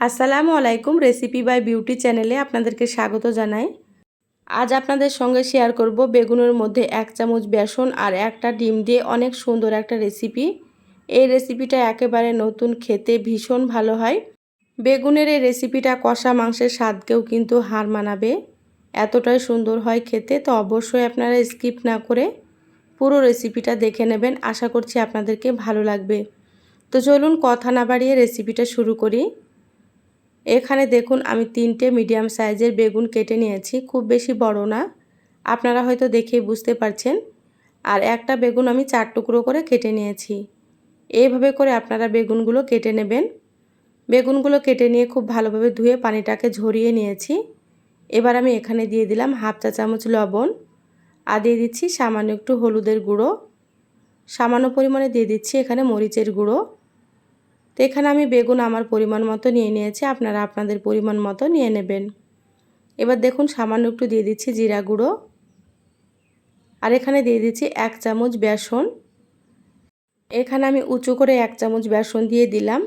আসসালামু আলাইকুম recipe by beauty চ্যানেলে আপনাদেরকে স্বাগত জানাই। আজ আপনাদের সঙ্গে শেয়ার করব বেগুনের মধ্যে এক চামচ বেসন আর একটা ডিম দিয়ে অনেক সুন্দর একটা রেসিপি। এই রেসিপিটা একেবারে নতুন, খেতে ভীষণ ভালো হয়। বেগুনের এই রেসিপিটা কষা মাংসের স্বাদকেও কিন্তু হার মানাবে। এতটাই সুন্দর হয় খেতে, তো অবশ্যই আপনারা স্কিপ না করে পুরো রেসিপিটা দেখে নেবেন। আশা করছি আপনাদেরকে ভালো লাগবে। তো চলুন কথা না বাড়িয়ে রেসিপিটা শুরু করি। এখানে দেখুন আমি তিনটে মিডিয়াম সাইজের বেগুন কেটে নিয়েছি, খুব বেশি বড় না। আপনারা হয়তো দেখেই বুঝতে পারছেন। আর একটা বেগুন আমি চার টুকরো করে কেটে নিয়েছি। এইভাবে করে আপনারা বেগুনগুলো কেটে নেবেন। বেগুনগুলো কেটে নিয়ে খুব ভালোভাবে ধুয়ে পানিটাকে ঝরিয়ে নিয়েছি। এবার আমি এখানে দিয়ে দিলাম হাফ চা চামচ লবণ। আর দিয়ে দিচ্ছি সামান্য একটু হলুদের গুঁড়ো। সামান্য পরিমাণে দিয়ে দিচ্ছি এখানে মরিচের গুঁড়ো। তো এখানে আমি বেগুন আমার পরিমাণ মতো নিয়ে নিয়েছি, আপনারা আপনাদের পরিমাণ মতো নিয়ে নেবেন। এবার দেখুন, সামান্য একটু দিয়ে দিচ্ছি জিরা গুঁড়ো। আর এখানে দিয়ে দিচ্ছি এক চামচ বেসন। এখানে আমি উঁচু করে এক চামচ বেসন দিয়ে দিলাম।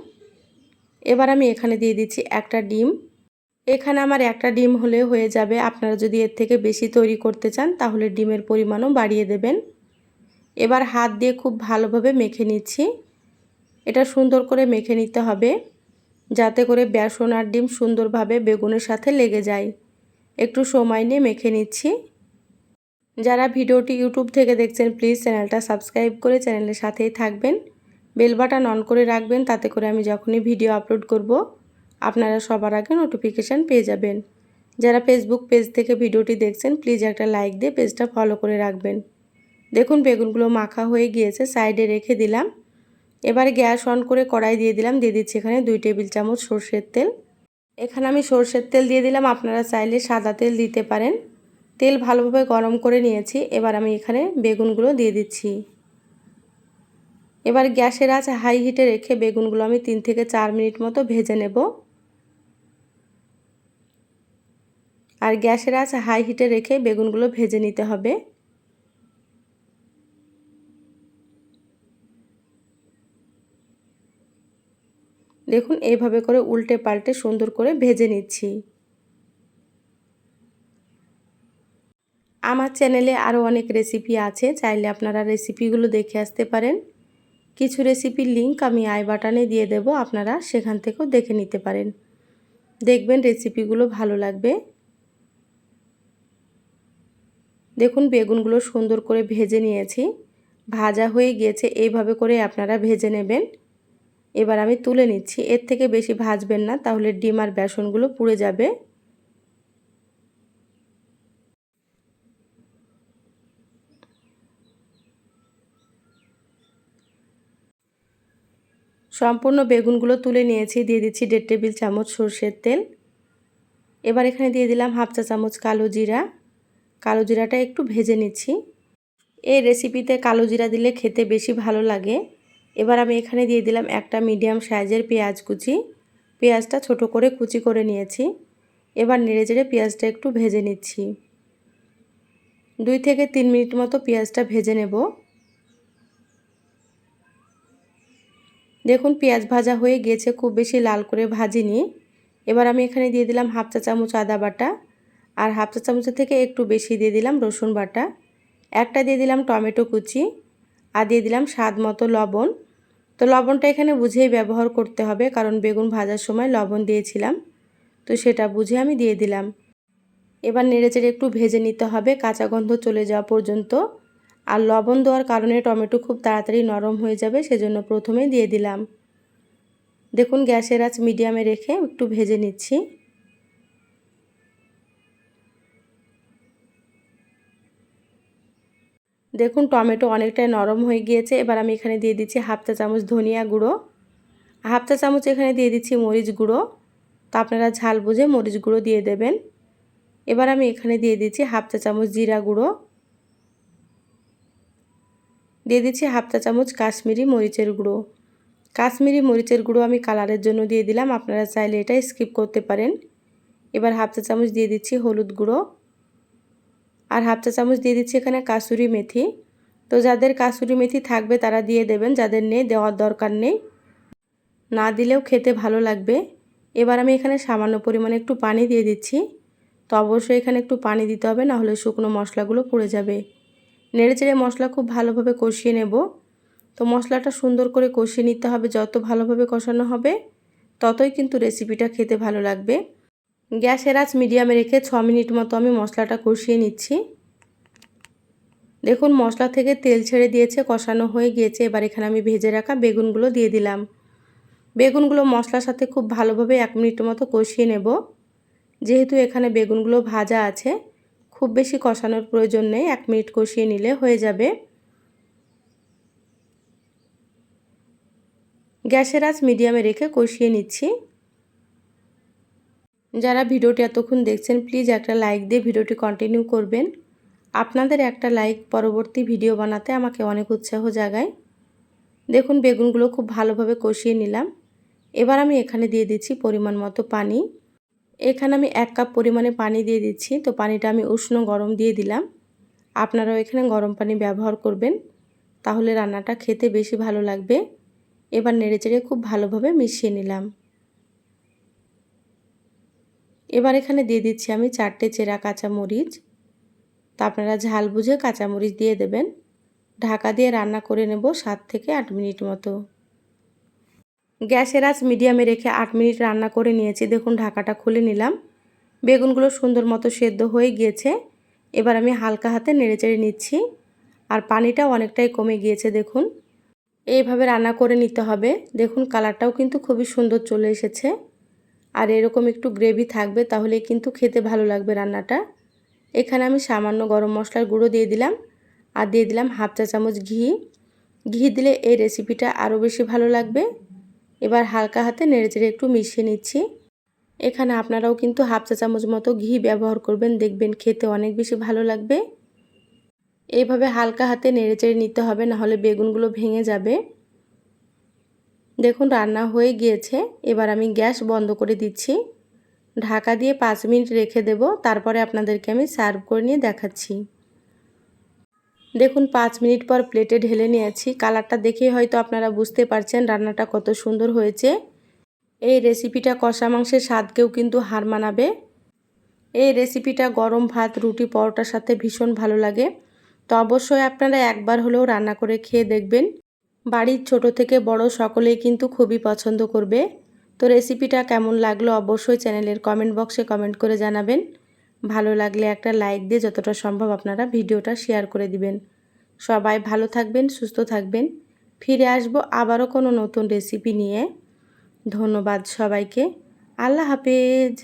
এবার আমি এখানে দিয়ে দিচ্ছি একটা ডিম। এখানে আমার একটা ডিম হলে হয়ে যাবে, আপনারা যদি এর থেকে বেশি তৈরি করতে চান, তাহলে ডিমের পরিমাণও বাড়িয়ে দেবেন। এবার হাত দিয়ে খুব ভালোভাবে মেখে নিচ্ছি। এটা সুন্দর করে মেখে নিতে হবে, যাতে করে বেসন আর ডিম সুন্দরভাবে বেগুনের সাথে লেগে যায়। একটু সময় নিয়ে মেখে নিচ্ছি। যারা ভিডিওটি ইউটিউব থেকে দেখছেন, প্লিজ চ্যানেলটা সাবস্ক্রাইব করে চ্যানেলের সাথেই থাকবেন। বেল বাটন অন করে রাখবেন, তাতে করে আমি যখনই ভিডিও আপলোড করব, আপনারা সবার আগে নোটিফিকেশান পেয়ে যাবেন। যারা ফেসবুক পেজ থেকে ভিডিওটি দেখছেন, প্লিজ একটা লাইক দিয়ে পেজটা ফলো করে রাখবেন। দেখুন, বেগুনগুলো মাখা হয়ে গিয়েছে, সাইডে রেখে দিলাম। এবারে গ্যাস অন করে কড়াই দিয়ে দিলাম। দিয়ে দিচ্ছি এখানে দুই টেবিল চামচ সর্ষের তেল। এখানে আমি সর্ষের তেল দিয়ে দিলাম। আপনারা চাইলে সাদা তেল দিতে পারেন। তেল ভালোভাবে গরম করে নিয়েছি। এবার আমি এখানে বেগুনগুলো দিয়ে দিচ্ছি। এবার গ্যাসের আছে হাই হিটে রেখে বেগুনগুলো আমি তিন থেকে চার মিনিট মতো ভেজে নেব। আর গ্যাসের আছে হাই হিটে রেখে বেগুনগুলো ভেজে নিতে হবে। দেখুন, এইভাবে করে উল্টে পাল্টে সুন্দর করে ভেজে নিচ্ছি। আমার চ্যানেলে আরও অনেক রেসিপি আছে, চাইলে আপনারা রেসিপিগুলো দেখে আসতে পারেন। কিছু রেসিপির লিঙ্ক আমি আই বাটানে দিয়ে দেব, আপনারা সেখান থেকেও দেখে নিতে পারেন। দেখবেন রেসিপিগুলো ভালো লাগবে। দেখুন, বেগুনগুলো সুন্দর করে ভেজে নিয়েছি। ভাজা হয়ে গিয়েছে, এইভাবে করে আপনারা ভেজে নেবেন। এবার আমি তুলে নিচ্ছি। এর থেকে বেশি ভাজবেন না, তাহলে ডিম আর বেসনগুলো পুড়ে যাবে। সম্পূর্ণ বেগুনগুলো তুলে নিয়েছি, দিয়ে দিচ্ছি দেড় টেবিল চামচ সর্ষের তেল। এবার এখানে দিয়ে দিলাম হাফ চা চামচ কালো জিরা। কালো জিরাটা একটু ভেজে নিচ্ছি। এই রেসিপিতে কালো জিরা দিলে খেতে বেশি ভালো লাগে। এবার আমি এখানে দিয়ে দিলাম একটা মিডিয়াম সাইজের পেঁয়াজ কুচি। পেঁয়াজটা ছোট করে কুচি করে নিয়েছি। এবার নেড়ে চেড়ে পেঁয়াজটা একটু ভেজে নিচ্ছি। দুই থেকে তিন মিনিট মতো পেঁয়াজটা ভেজে নেব। দেখুন, পেঁয়াজ ভাজা হয়ে গেছে, খুব বেশি লাল করে ভাজিনি। এবার আমি এখানে দিয়ে দিলাম হাফ চা চামচ আদা বাটা আর হাফ চা চামচের থেকে একটু বেশি দিয়ে দিলাম রসুন বাটা। একটা দিয়ে দিলাম টমেটো কুচি আর দিয়ে দিলাম স্বাদ মতো লবণ। তো লবণটা এখানে বুঝেই ব্যবহার করতে হবে, কারণ বেগুন ভাজার সময় লবণ দিয়েছিলাম। তো সেটা বুঝে আমি দিয়ে দিলাম। এবার নেড়েচেড়ে একটু ভেজে নিতে হবে, কাঁচা গন্ধ চলে যাওয়া পর্যন্ত। আর লবণ দেওয়ার কারণে টমেটো খুব তাড়াতাড়ি নরম হয়ে যাবে, সেজন্য প্রথমেই দিয়ে দিলাম। দেখুন গ্যাসের আঁচ মিডিয়ামে রেখে একটু ভেজে নিচ্ছি। দেখুন, টমেটো অনেকটাই নরম হয়ে গিয়েছে। এবার আমি এখানে দিয়ে দিচ্ছি হাফ চা চামচ ধনিয়া গুঁড়ো। হাফ চা চামচ এখানে দিয়ে দিচ্ছি মরিচ গুঁড়ো। তো আপনারা ঝাল বুঝে মরিচ গুঁড়ো দিয়ে দেবেন। এবার আমি এখানে দিয়ে দিচ্ছি হাফ চা চামচ জিরা গুঁড়ো। দিয়ে দিচ্ছি হাফ চা চামচ কাশ্মীরি মরিচের গুঁড়ো। কাশ্মীরি মরিচের গুঁড়ো আমি কালারের জন্য দিয়ে দিলাম। আপনারা চাইলে এটা স্কিপ করতে পারেন। এবার হাফ চা চামচ দিয়ে দিচ্ছি হলুদ গুঁড়ো। আর হাফ চা চামচ দিয়ে দিচ্ছি এখানে কাসুরি মেথি। তো যাদের কাসুরি মেথি থাকবে তারা দিয়ে দেবেন, যাদের নেই দেওয়ার দরকার নেই। না দিলেও খেতে ভালো লাগবে। এবার আমি এখানে সামান্য পরিমাণে একটু পানি দিয়ে দিচ্ছি। তো অবশ্যই এখানে একটু পানি দিতে হবে, না হলে শুকনো মশলাগুলো পুড়ে যাবে। নেড়ে চেড়ে মশলা খুব ভালোভাবে কষিয়ে নেব। তো মশলাটা সুন্দর করে কষিয়ে নিতে হবে, যত ভালোভাবে কষানো হবে, ততই কিন্তু রেসিপিটা খেতে ভালো লাগবে। গ্যাসের আঁচ মিডিয়ামে রেখে ছ মিনিট মতো আমি মশলাটা কষিয়ে নিচ্ছি। দেখুন, মশলা থেকে তেল ছেড়ে দিয়েছে, কষানো হয়ে গিয়েছে। এবার এখানে আমি ভেজে রাখা বেগুনগুলো দিয়ে দিলাম। বেগুনগুলো মশলার সাথে খুব ভালোভাবে এক মিনিট মতো কষিয়ে নেব। যেহেতু এখানে বেগুনগুলো ভাজা আছে, খুব বেশি কষানোর প্রয়োজন নেই, এক মিনিট কষিয়ে নিলে হয়ে যাবে। গ্যাসের আঁচ মিডিয়ামে রেখে কষিয়ে নিচ্ছি। যারা ভিডিওটি এতক্ষণ দেখছেন প্লিজ একটা লাইক দিয়ে ভিডিওটি কন্টিনিউ করবেন। আপনাদের একটা লাইক পরবর্তী ভিডিও বানাতে আমাকে অনেক উৎসাহ জাগায়। দেখুন, বেগুনগুলো খুব ভালোভাবে কষিয়ে নিলাম। এবার আমি এখানে দিয়ে দিচ্ছি পরিমাণ মতো পানি। এখানে আমি এক কাপ পরিমাণে পানি দিয়ে দিচ্ছি, তো পানিটা আমি উষ্ণ গরম দিয়ে দিলাম। আপনারাও এখানে গরম পানি ব্যবহার করবেন, তাহলে রান্নাটা খেতে বেশি ভালো লাগবে। এবার নেড়েচেড়ে খুব ভালোভাবে মিশিয়ে নিলাম। এবার এখানে দিয়ে দিচ্ছি আমি চারটে চেরা কাঁচামরিচ। তা আপনারা ঝাল বুঝে কাঁচামরিচ দিয়ে দেবেন। ঢাকা দিয়ে রান্না করে নেব সাত থেকে আট মিনিট মতো। গ্যাসের আঁচ মিডিয়ামে রেখে আট মিনিট রান্না করে নিয়েছি। দেখুন ঢাকাটা খুলে নিলাম। বেগুনগুলো সুন্দর মতো সেদ্ধ হয়ে গিয়েছে। এবার আমি হালকা হাতে নেড়েচেড়ে নিচ্ছি। আর পানিটাও অনেকটাই কমে গিয়েছে, দেখুন। এইভাবে রান্না করে নিতে হবে। দেখুন কালারটাও কিন্তু খুবই সুন্দর চলে এসেছে। আর এরকম একটু গ্রেভি থাকবে, তাহলে কিন্তু খেতে ভালো লাগবে রান্নাটা। এখানে আমি সামান্য গরম মশলার গুঁড়ো দিয়ে দিলাম, আর দিয়ে দিলাম হাফ চা চামচ ঘি। ঘি দিলে এই রেসিপিটা আরও বেশি ভালো লাগবে। এবার হালকা হাতে নেড়েচেড়ে একটু মিশিয়ে নিচ্ছি। এখানে আপনারাও কিন্তু হাফ চা চামচ মতো ঘি ব্যবহার করবেন, দেখবেন খেতে অনেক বেশি ভালো লাগবে। এইভাবে হালকা হাতে নেড়েচেড়ে নিতে হবে, নাহলে বেগুনগুলো ভেঙে যাবে। দেখুন, রান্না হয়ে গিয়েছে। এবার আমি গ্যাস বন্ধ করে দিচ্ছি। ঢাকা দিয়ে পাঁচ মিনিট রেখে দেব। তারপরে আপনাদেরকে আমি সার্ভ করে নিয়ে দেখাচ্ছি। দেখুন, পাঁচ মিনিট পর প্লেটে ঢেলে নিয়েছি। কালারটা দেখেই হয়তো আপনারা বুঝতে পারছেন রান্নাটা কত সুন্দর হয়েছে। এই রেসিপিটা কষা মাংসের স্বাদকেও কিন্তু হার মানাবে। এই রেসিপিটা গরম ভাত, রুটি, পরোটার সাথে ভীষণ ভালো লাগে। তো অবশ্যই আপনারা একবার হলেও রান্না করে খেয়ে দেখবেন। বাড়ির ছোট থেকে বড় সকলেই কিন্তু খুবই পছন্দ করবে। তো রেসিপিটা কেমন লাগল অবশ্যই চ্যানেলের কমেন্ট বক্সে কমেন্ট করে জানাবেন। ভালো লাগলে একটা লাইক দিয়ে যতটা সম্ভব আপনারা ভিডিওটা শেয়ার করে দিবেন। সবাই ভালো থাকবেন, সুস্থ থাকবেন। ফিরে আসব আবারও কোনো নতুন রেসিপি নিয়ে। ধন্যবাদ সবাইকে। আল্লাহ হাফেজ।